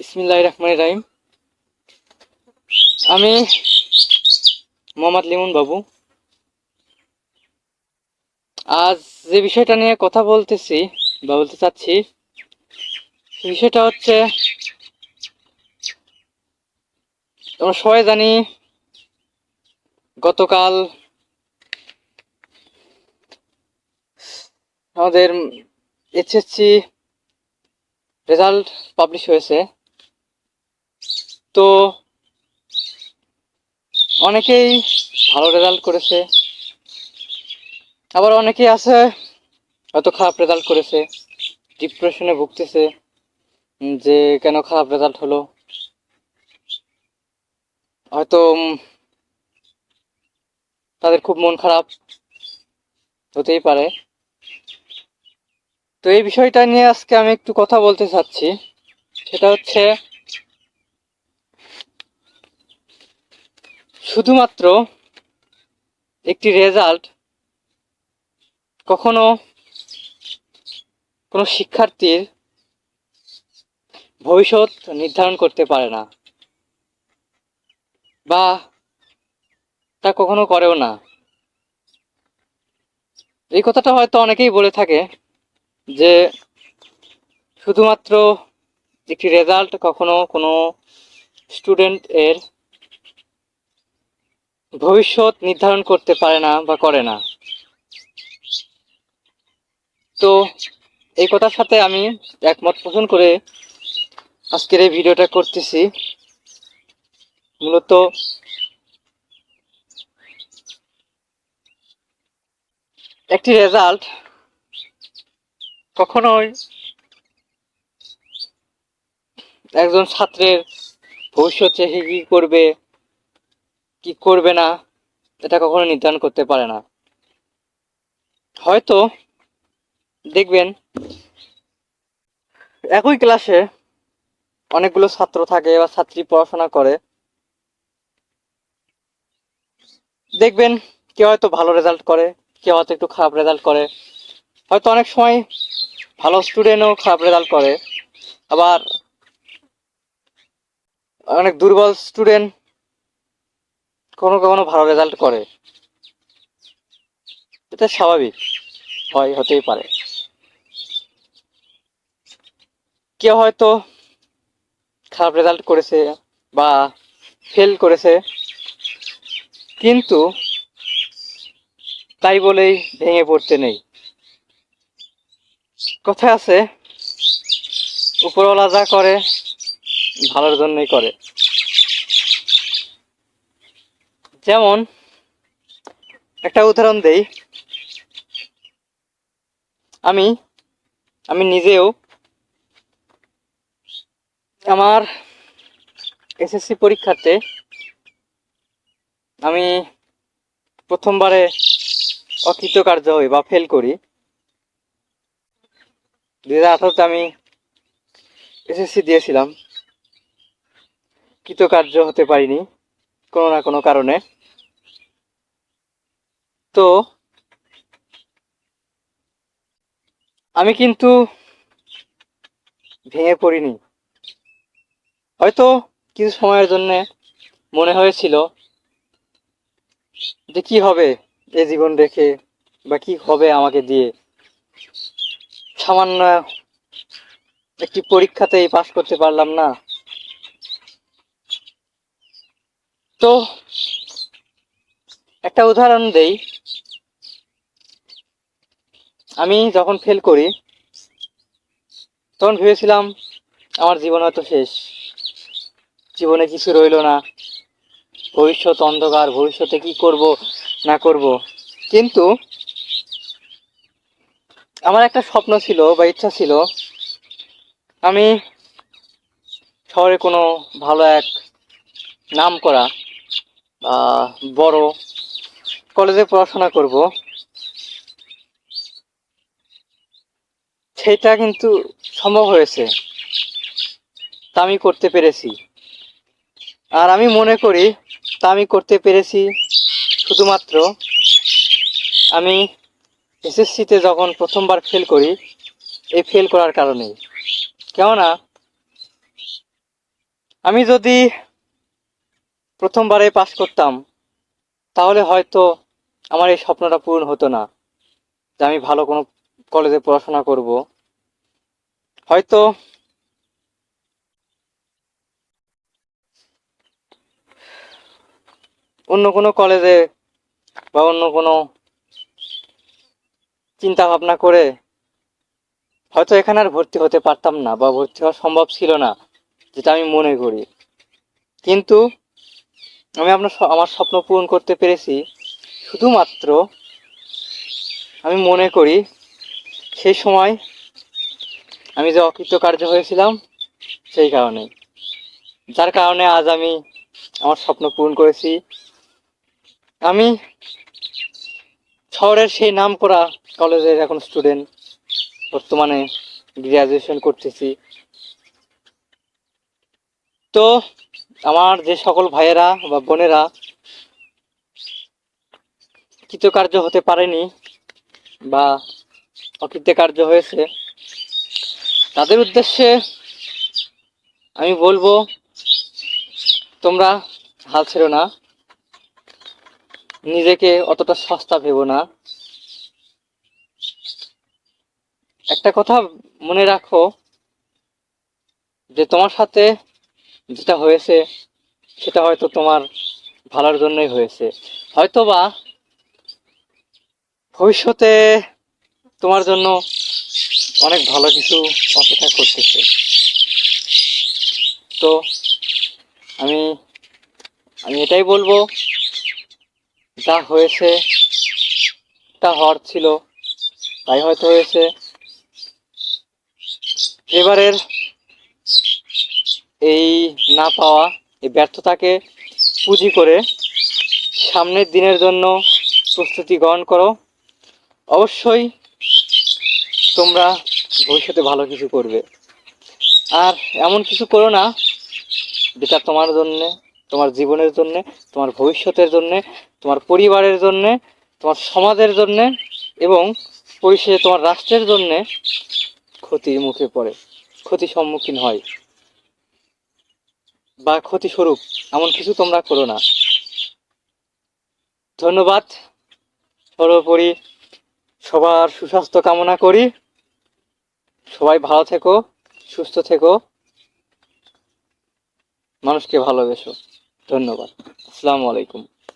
বিসমিল্লাহ রহমান রাহিম। আমি মোহাম্মদ লিমন বাবু। আজ যে বিষয়টা নিয়ে কথা বলতেছি বা বলতে চাচ্ছি বিষয়টা হচ্ছে আমরা সবাই জানি গতকাল আমাদের এইচএসসি রেজাল্ট পাবলিশ হয়েছে। তো অনেকেই ভালো রেজাল্ট করেছে। আবার অনেকেই আছে হয়তো খারাপ রেজাল্ট করেছে ডিপ্রেশনে ভুগতেছে যে কেন খারাপ রেজাল্ট হলো। হয়তো তাদের খুব মন খারাপ হতেই পারে। তো এই বিষয়টা নিয়ে আজকে আমি একটু কথা বলতে চাচ্ছি। সেটা হচ্ছে শুধুমাত্র একটি রেজাল্ট কখনো কোনো শিক্ষার্থীর ভবিষ্যৎ নির্ধারণ করতে পারে না বা তা কখনো করেও না। এই কথাটা হয়তো অনেকেই বলে থাকে যে শুধুমাত্র একটি রেজাল্ট কখনো কোনো স্টুডেন্ট এর ভবিষ্যৎ নির্ধারণ করতে পারে না বা করে না। তো এই কথার সাথে আমি একমত পোষণ করে আজকের এই ভিডিওটা করতেছি। মূলত একটি রেজাল্ট কখনোই একজন ছাত্রের ভবিষ্যতে সে কি করবে কি করবে না, এটা কখনো নির্ধারণ করতে পারে না। হয়তো, দেখবেন, একই ক্লাসে অনেকগুলো ছাত্র থাকে বা ছাত্রী পড়াশোনা করে। দেখবেন, কেউ হয়তো ভালো রেজাল্ট করে, কেউ হয়তো একটু খারাপ রেজাল্ট করে। হয়তো অনেক সময় ভালো স্টুডেন্টও খারাপ রেজাল্ট করে। আবার অনেক দুর্বল স্টুডেন্ট কখনো কখনো ভালো রেজাল্ট করে। এটা স্বাভাবিক, হয়, হতেই পারে। কেউ হয়তো খারাপ রেজাল্ট করেছে বা ফেল করেছে, কিন্তু তাই বলেই ভেঙে পড়তে নেই। কথা আছে, উপরওয়ালা যা করে, ভালোর জন্যই করে। যেমন, একটা উদাহরণ দেই। আমি আমি নিজেও আমার এসএসসি পরীক্ষাতে আমি প্রথমবারে অকৃতকার্য হই বা ফেল করি। দুই হাজার আঠারোতে আমি এসএসসি দিয়েছিলাম। কৃতকার্য হতে পারিনি কোনো না কোনো কারণে। তো আমি কিন্তু ভেঙে পড়িনি। হয়তো কিছু সময়ের জন্য মনে হয়েছিল যে কি হবে এ জীবন রেখে বা কি হবে আমাকে দিয়ে। সামান্য একটি পরীক্ষাতেই পাশ করতে পারলাম না। তো একটা উদাহরণ দেই। আমি যখন ফেল করি, তখন ভেবেছিলাম আমার জীবন হয়তো শেষ। জীবনে কিছু রইল না। ভবিষ্যৎ অন্ধকার, ভবিষ্যতে কি করব, না করব। কিন্তু আমার একটা স্বপ্ন ছিল বা ইচ্ছা ছিল, আমি শহরে কোনো ভালো এক নাম করা বড় কলেজে পড়াশোনা করব। সেটা কিন্তু সম্ভব হয়েছে। তা আমি করতে পেরেছি। আর আমি মনে করি তা আমি করতে পেরেছি শুধুমাত্র আমি এসএসসিতে যখন প্রথমবার ফেল করি, এই ফেল করার কারণেই। কেননা, আমি যদি প্রথমবারে পাশ করতাম, তাহলে হয়তো আমার এই স্বপ্নটা পূরণ হতো না যে আমি ভালো কোনো কলেজে পড়াশোনা করব। হয়তো অন্য কোনো কলেজে বা অন্য কোনো চিন্তা ভাবনা করে হয়তো এখানে আর ভর্তি হতে পারতাম না বা ভর্তি হওয়া সম্ভব ছিল না, যেটা আমি মনে করি। কিন্তু আমি আপনার আমার স্বপ্ন পূরণ করতে পেরেছি। শুধুমাত্র আমি মনে করি সেই সময় আমি যে অকৃতকার্য হয়েছিলাম, সেই কারণে। যার কারণে আজ আমি আমার স্বপ্ন পূরণ করেছি। আমি শহরের সেই নাম করা কলেজের এখন স্টুডেন্ট বর্তমানে গ্র্যাজুয়েশন করতেছি। তো আমার যে সকল ভাইয়েরা বা বোনেরা কৃতকার্য হতে পারেনি বা অকৃতকার্য হয়েছে তাদের উদ্দেশ্যে আমি বলব, তোমরা হাল ছেড়ো না। নিজেকে অতটা সস্তা ভেবো না। একটা কথা মনে রাখো যে তোমার সাথে যেটা হয়েছে, সেটা হয়তো তোমার ভালোর জন্যই হয়েছে। হয়তোবা ভবিষ্যতে তোমার জন্য অনেক ভালো কিছু অপেক্ষা করতেছে। তো, আমি আমি এটাই বলব, যা হয়েছে, তা হওয়ার ছিল, তাই হয়তো হয়েছে। এবারের এই না পাওয়া, এই ব্যর্থতাকে পুঁজি করে সামনের দিনের জন্য প্রস্তুতি গ্রহণ করো। অবশ্যই তোমরা ভবিষ্যতে ভালো কিছু করবে। আর এমন কিছু করো না, যেটা তোমার জন্যে, তোমার জীবনের জন্যে, তোমার ভবিষ্যতের জন্যে, তোমার পরিবারের জন্যে, তোমার সমাজের জন্যে এবং পরিশেষে তোমার রাষ্ট্রের জন্যে ক্ষতির মুখে পড়ে ক্ষতি সম্মুখীন হয় বা ক্ষতি স্বরূপ এমন কিছু তোমরা করো না। ধন্যবাদ। সর্বোপরি সবার সুস্বাস্থ্য কামনা করি। সবাই ভালো থেকো সুস্থ থেকো। মানুষকে ভালোবেসো। ধন্যবাদ। আসসালামু আলাইকুম।